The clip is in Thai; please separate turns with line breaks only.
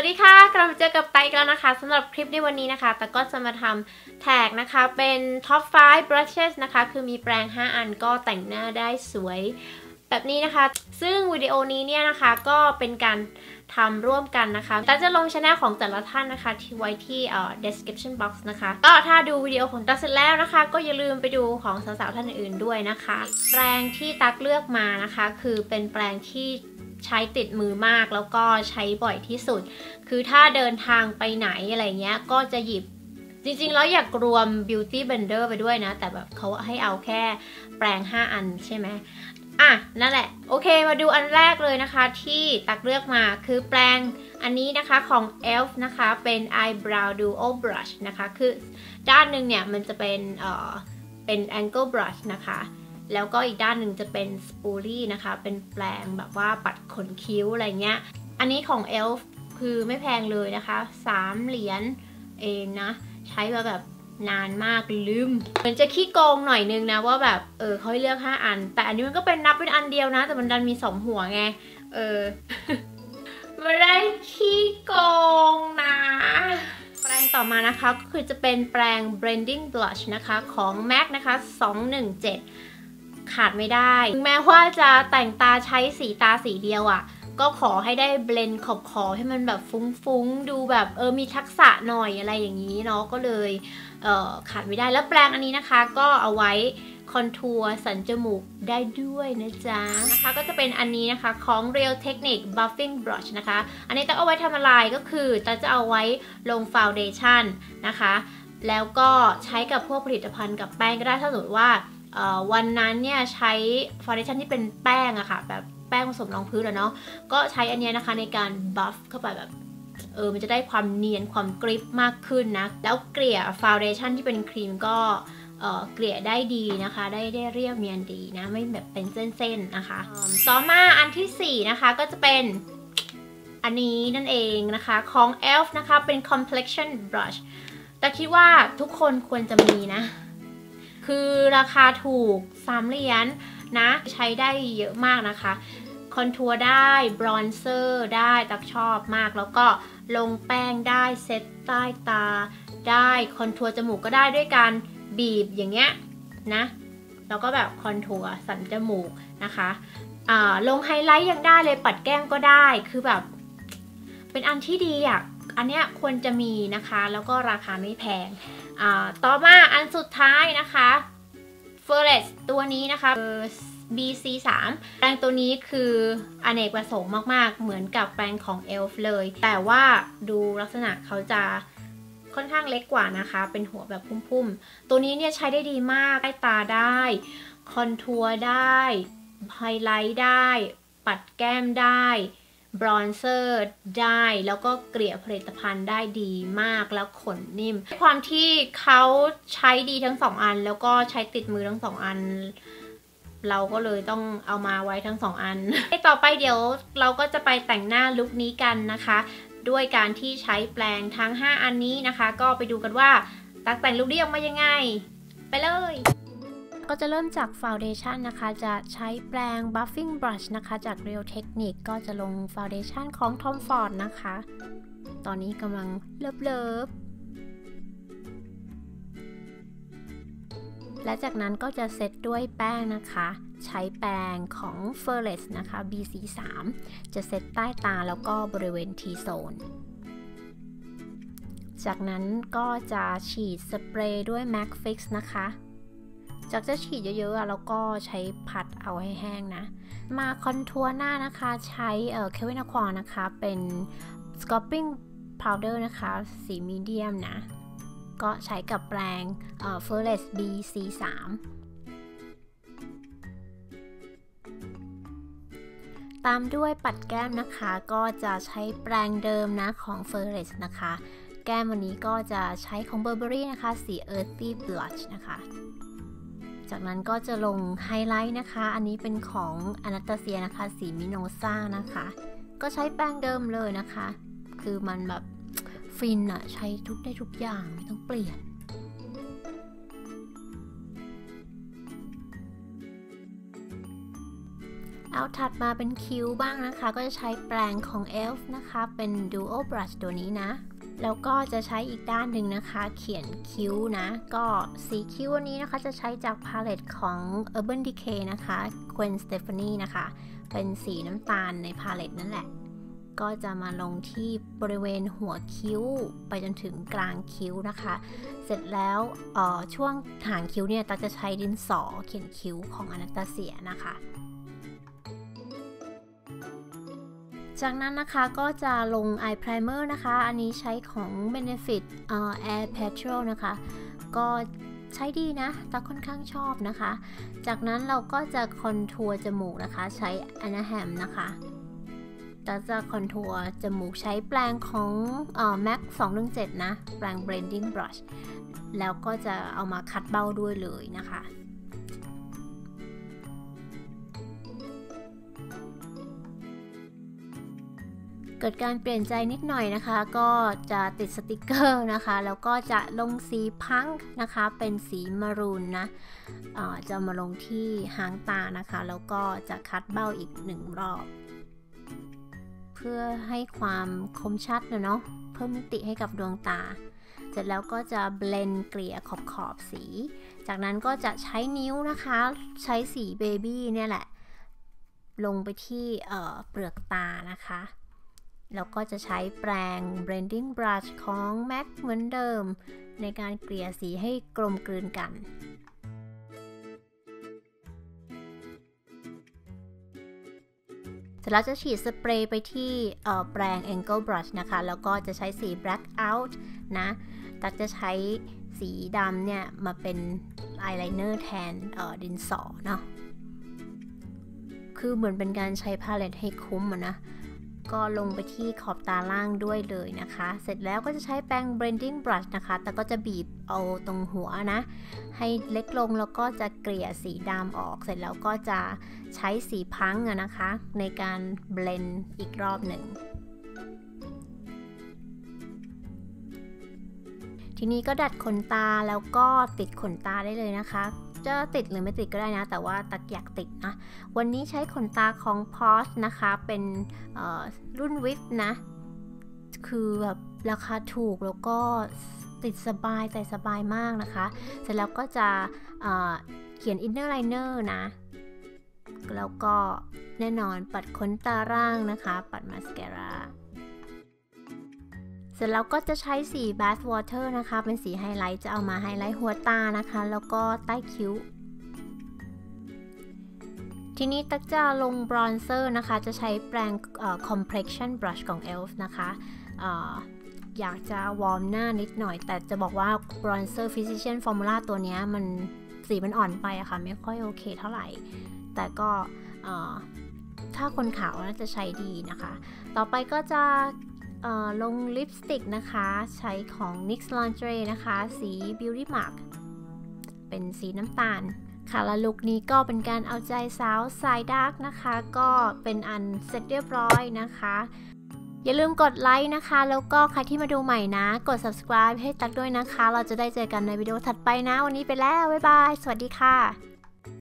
วัสดีค่ะ กลับมาเจอกับไตอีกแล้วนะคะสำหรับคลิปในวันนี้นะคะ แต่ก็จะมาทำแท็กนะคะ เป็น top 5 brushes นะคะ คือมีแปรง5 อันก็แต่งหน้าได้สวยแบบนี้นะคะ ซึ่งวิดีโอนี้เนี่ยนะคะก็เป็นการทำร่วมกันนะคะแต่จะลงช anel ของแต่ละท่านนะคะ ที่ไว้ที่ description box นะคะ ก็ถ้าดูวิดีโอของตั๊กเสร็จแล้วนะคะ ก็อย่าลืมไปดูของสาวๆท่านอื่นๆด้วยนะคะ แปรงที่ตั๊กเลือกมานะคะ คือเป็นแปรงที่ ใช้ติดมือมากแล้วก็ใช้บ่อยที่สุด คือถ้าเดินทางไปไหนอะไรเงี้ยก็จะหยิบจริงๆ แล้วอยากรวม beauty blender ไปด้วยนะ แต่แบบเขาให้เอาแค่แปรง 5 อันใช่ไหมอะ นั่นแหละ โอเค มาดูอันแรกเลยนะคะที่ตักเลือกมาคือแปรงอันนี้นะคะของ ELF นะคะเป็น eyebrow duo brush นะคะ คือด้านหนึ่งเนี่ย มันจะเป็นเอ่อเป็น angle brush นะคะ แล้วก็อีกด้านหนึ่งจะเป็นสปูลี่นะคะ เป็นแปรงแบบว่าปัดขนคิ้วอะไรเงี้ย อันนี้ของ ELF คือไม่แพงเลยนะคะ 3 เหรียญเองนะ ใช้มาแบบนานมากลืม เหมือนจะขี้โกงหน่อยนึงนะว่าแบบ เออเขาให้เลือก 5 อัน แต่อันนี้มันก็เป็นนับเป็นอันเดียวนะ แต่มันดันมี 2 หัวไง เออไม่ได้ขี้โกงนะ แปรงต่อมานะคะก็คือจะเป็นแปรง blending blush นะคะของ MAC นะคะ 217 ขาดไม่ได้ถึงแม้ว่าจะแต่งตาใช้สีตาสีเดียวอะ่ะ ก็ขอให้ได้เบลนขอบขอให้มันแบบฟุ้งๆ ดูแบบเออมีทักษะหน่อยอะไรอย่างนี้เนาะก็เลยเออขาดไม่ได้แล้วแปรงอันนี้นะคะ ก็เอาไว้คอนทัวร์สันจมูกได้ด้วยนะจ๊ะนะคะก็จะเป็นอันนี้นะคะของ Real Technique Buffing Brush นะคะ อันนี้จะเอาไว้ทำอะไรก็คือจะเอาไว้ลงฟาวเดชั่นนะคะ แล้วก็ใช้กับพวกผลิตภัณฑ์กับแป้งก็ได้ถ้าสมมติว่า วันนั้นเนี่ยใช้ฟาวเดชั่นที่เป็นแป้งอะค่ะแบบแป้งผสมรองพื้นอะเนาะก็ใช้อันนี้นะคะในการบัฟเข้าไปแบบเออมันจะได้ความเนียนความกริปมากขึ้นนะ แล้วเกลี่ยฟาวเดชั่นที่เป็นครีมก็เเกลี่ยได้ดีนะคะ ได้ได้เรียบเนียนดีนะ ไม่แบบเป็นเส้นๆนะคะ ต่อมาอันที่ 4 นะคะก็จะเป็นอันนี้นั่นเองนะคะของ ELF นะคะเป็น complexion brush แต่คิดว่าทุกคนควรจะมีนะ คือราคาถูก3เหรียญนะใช้ได้เยอะมากนะคะคอนทัวร์ได้บรอนเซอร์ได้ตักชอบมาก แล้วก็ลงแป้งได้เซตใต้ตา ได้คอนทัวร์จมูกก็ได้ด้วยการบีบอย่างเงี้ยนะแล้วก็แบบคอนทัวร์สันจมูกนะคะลงไฮไลท์ยังได้เลยปัดแก้มก็ได้คือแบบ เป็นอันที่ดีอะอันเนี้ยควรจะมีนะคะ แล้วก็ราคาไม่แพง ต่อมาอันสุดท้ายนะคะ f o r e s t ตัวนี้นะคะ BC3 แปรงตัวนี้คืออเนกประสงค์มาก ๆ เหมือนกับแปรงของ ELF เลย แต่ว่าดูลักษณะเขาจะค่อนข้างเล็กกว่านะคะ เป็นหัวแบบพุ่มๆ ตัวนี้เนี่ยใช้ได้ดีมาก ใต้ตาได้ คอนทัวร์ได้ ไฮไลท์ได้ ปัดแก้มได้ บรอนเซอร์ได้แล้วก็เกลี่ยผลิตภัณฑ์ได้ดีมากแล้วขนนิ่ม ความที่เขาใช้ดีทั้งสองอัน แล้วก็ใช้ติดมือทั้งสองอัน เราก็เลยต้องเอามาไว้ทั้งสองอัน ต่อไปเดี๋ยวเราก็จะไปแต่งหน้าลุคนี้กันนะคะ ด้วยการที่ใช้แปลงทั้ง 5 อันนี้นะคะ ก็ไปดูกันว่าตักแต่งลุคนี้ออกมายังไง ไปเลย ก็จะเริ่มจากฟาวเดชันนะคะ จะใช้แปรง buffing brush นะคะ จาก Real Technique ก็จะลงฟาวเดชันของ Tom Ford นะคะ ตอนนี้กำลังเลิฟเลิฟและจากนั้นก็จะเซตด้วยแป้งนะคะ ใช้แปรงของ f e r l e s นะคะ BC3 จะเซตใต้ตาแล้วก็บริเวณ T-zone จากนั้นก็จะฉีดสเปรย์ด้วย MAC Fix นะคะ จากจะฉีดเยอะๆแล้วก็ใช้พัดเอาให้แห้งนะ มาคอนทัวร์หน้านะคะใช้เอ่อเควินควอนะคะ เป็น sculpting powder นะคะ สีมีเดียมนะ ก็ใช้กับแปรงเอ่อ f e r l e s BC3 ตามด้วยปัดแก้มนะคะ ก็จะใช้แปรงเดิมนะของ f e r l e s นะคะ แก้มวันนี้ก็จะใช้ของ Burberry นะคะ สี Earthy Blush นะคะ จากนั้นก็จะลงไฮไลท์นะคะ อันนี้เป็นของอนาตาเซียนะคะ สีมิโนซ่านะคะ ก็ใช้แป้งเดิมเลยนะคะ คือมันแบบฟินอะใช้ทุกได้ทุกอย่างไม่ต้องเปลี่ยนเอาถัดมาเป็นคิ้วบ้างนะคะ ก็จะใช้แปรงของ ELF นะคะ เป็น Duo Brush ตัวนี้นะ แล้วก็จะใช้อีกด้านหนึ่งนะคะ เขียนคิ้วนะ ก็สีคิ้วอันนี้นะคะจะใช้จากพาเลตของ Urban Decay นะคะ Gwen Stefani นะคะ เป็นสีน้ำตาลในพาเลตนั่นแหละ ก็จะมาลงที่บริเวณหัวคิ้ว ไปจนถึงกลางคิ้วนะคะ เสร็จแล้วช่วงหางคิ้วเนี่ยตักจะใช้ดินสอเขียนคิ้วของอนาตาเซียนะคะ จากนั้นนะคะก็จะลง eye primer นะคะ อันนี้ใช้ของ Benefit uh, Air Petrol นะคะ ก็ใช้ดีนะต่ค่อนข้างชอบนะคะ จากนั้นเราก็จะคอนทัวร์จมูกนะคะ ใช้ Anahem นะคะจะจะคอนทัวร์จมูกใช้แปรงของ uh, MAC 217 นะ แปรง blending brush แล้วก็จะเอามาคัดเบ้าด้วยเลยนะคะ เกิดการเปลี่ยนใจนิดหน่อยนะคะ ก็จะติดสติกเกอร์นะคะ แล้วก็จะลงสีพังนะคะ เป็นสีมารูนนะะจะมาลงที่หางตานะคะ แล้วก็จะคัดเบ้าอีกหนึ่งรอบ เพื่อให้ความคมชัดนะเนาะเพิ่มมิติให้กับดวงตาเสร็จแล้วก็จะเบลนเกลี่ยขอบขอบสี จากนั้นก็จะใช้นิ้วนะคะ ใช้สีเบบี้เนี่ยแหละ ลงไปที่เปลือกตานะคะ แล้วก็จะใช้แปรง blending brush ของ MAC เหมือนเดิม ในการเกลี่ยสีให้กลมกลืนกันเสร็จแล้วจะฉีดสเปรย์ไปที่แปรง angle brush นะคะ แล้วก็จะใช้สี black out นะตักจะใช้สีดำเนี่ย มาเป็นอายไลเนอร์แทนดินสอเนาะคือเหมือนเป็นการใช้พาเลตให้คุ้มอะนะ ก็ลงไปที่ขอบตาล่างด้วยเลยนะคะ เสร็จแล้วก็จะใช้แปรง blending brush นะคะ แต่ก็จะบีบเอาตรงหัวนะ ให้เล็กลงแล้วก็จะเกลี่ยสีดำออก เสร็จแล้วก็จะใช้สีพังนะคะ ในการเบลนอีกรอบหนึ่งทีนี้ก็ดัดขนตาแล้วก็ติดขนตาได้เลยนะคะ จะติดหรือไม่ติดก็ได้นะ แต่ว่าตักอยากติดนะ วันนี้ใช้ขนตาของ p o s นะคะ เป็นรุ่นวิฟนะ คือแบบราคาถูกแล้วก็ติดสบายใส่สบายมากนะคะ เสร็จแล้วก็จะเขียนอินเนอร์ไลเนอร์นะ แล้วก็แน่นอนปัดขนตาร่างนะคะ ปัดมาสแกร่า เสร็จแล้วก็จะใช้สี Bath Water นะคะ เป็นสีไฮไลท์จะเอามาไฮไลท์หัวตานะคะ แล้วก็ใต้คิ้ว ทีนี้ตักจะลงบรอนเซอร์นะคะ จะใช้แปรง complexion brush ของ ELF นะคะอยากจะวอร์มหน้านิดหน่อย แต่จะบอกว่า bronzer physician formula ตัวนี้มันสีมันอ่อนไปอะคะ่ะ ไม่ค่อยโอเคเท่าไหร่ แต่ก็ถ้าคนขาวน่าจะใช้ดีนะคะ ต่อไปก็จะ ลงลิปสติกนะคะ ใช้ของ NYX Lingerie นะคะ สี Beauty Mark เป็นสีน้ำตาล ค่ะและลุคนี้ก็เป็นการเอาใจสาวสายดาร์กนะคะ ก็เป็นอันเสร็จเรียบร้อยนะคะ อย่าลืมกดไลค์นะคะ แล้วก็ใครที่มาดูใหม่นะ กด subscribe ให้ตักด้วยนะคะ เราจะได้เจอกันในวิดีโอถัดไปนะ วันนี้ไปแล้ว บ๊ายบาย สวัสดีค่ะ